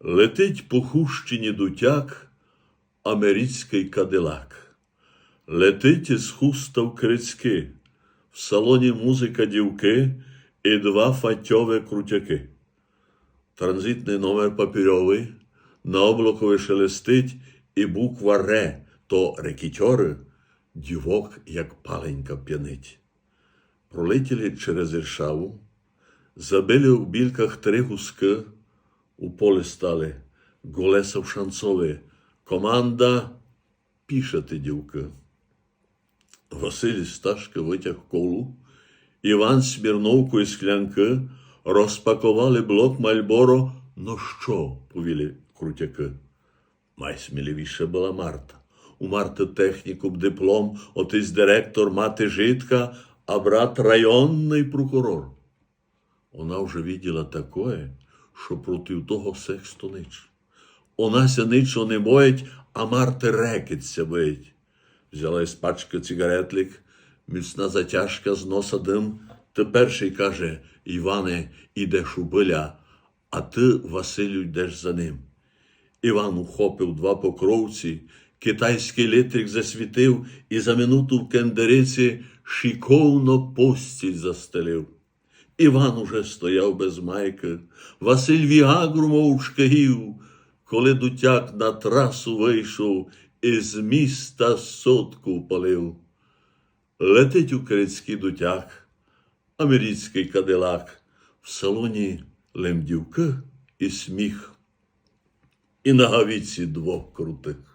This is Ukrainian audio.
Летить по хущині дутяк, америцький кадилак. Летить із хуста в крицьки, в салоні музика дівки і два фатьові крутяки. Транзитний номер папірьовий, на облакові шелестить, і буква Ре, то рекітьори, дівок, як паленька п'янить. Пролетіли через Іршаву, забили в білках три гуски, у поле стали, голесов шанцові, команда пішати дівки. Василь Сташка витяг колу, Іван Смірновку і склянки розпакували блок Мальборо. Ну що, повіли крутяки. Найсміливіша була Марта. У Марти технікум, диплом, отець директор, мати житка, а брат районний прокурор. Вона вже виділа такое, що проти того сексу нич. Онася нічого не боїть, а Марти рекиться боїть. Взяла із пачки цигаретлик, міцна затяжка з носа дим. Тепер ще й каже, Іване, ідеш у биля, а ти, Василю, йдеш за ним. Іван ухопив два покровці, китайський літрик засвітив і за минуту в кендериці шиковно постіль застелив. Іван уже стояв без майки, Василь Віагру мовчки гів, коли дутяк на трасу вийшов і з міста сотку палив. Летить український дутяк, америцький кадилак, в салоні лемдівки і сміх, і на гавіці двох крутих.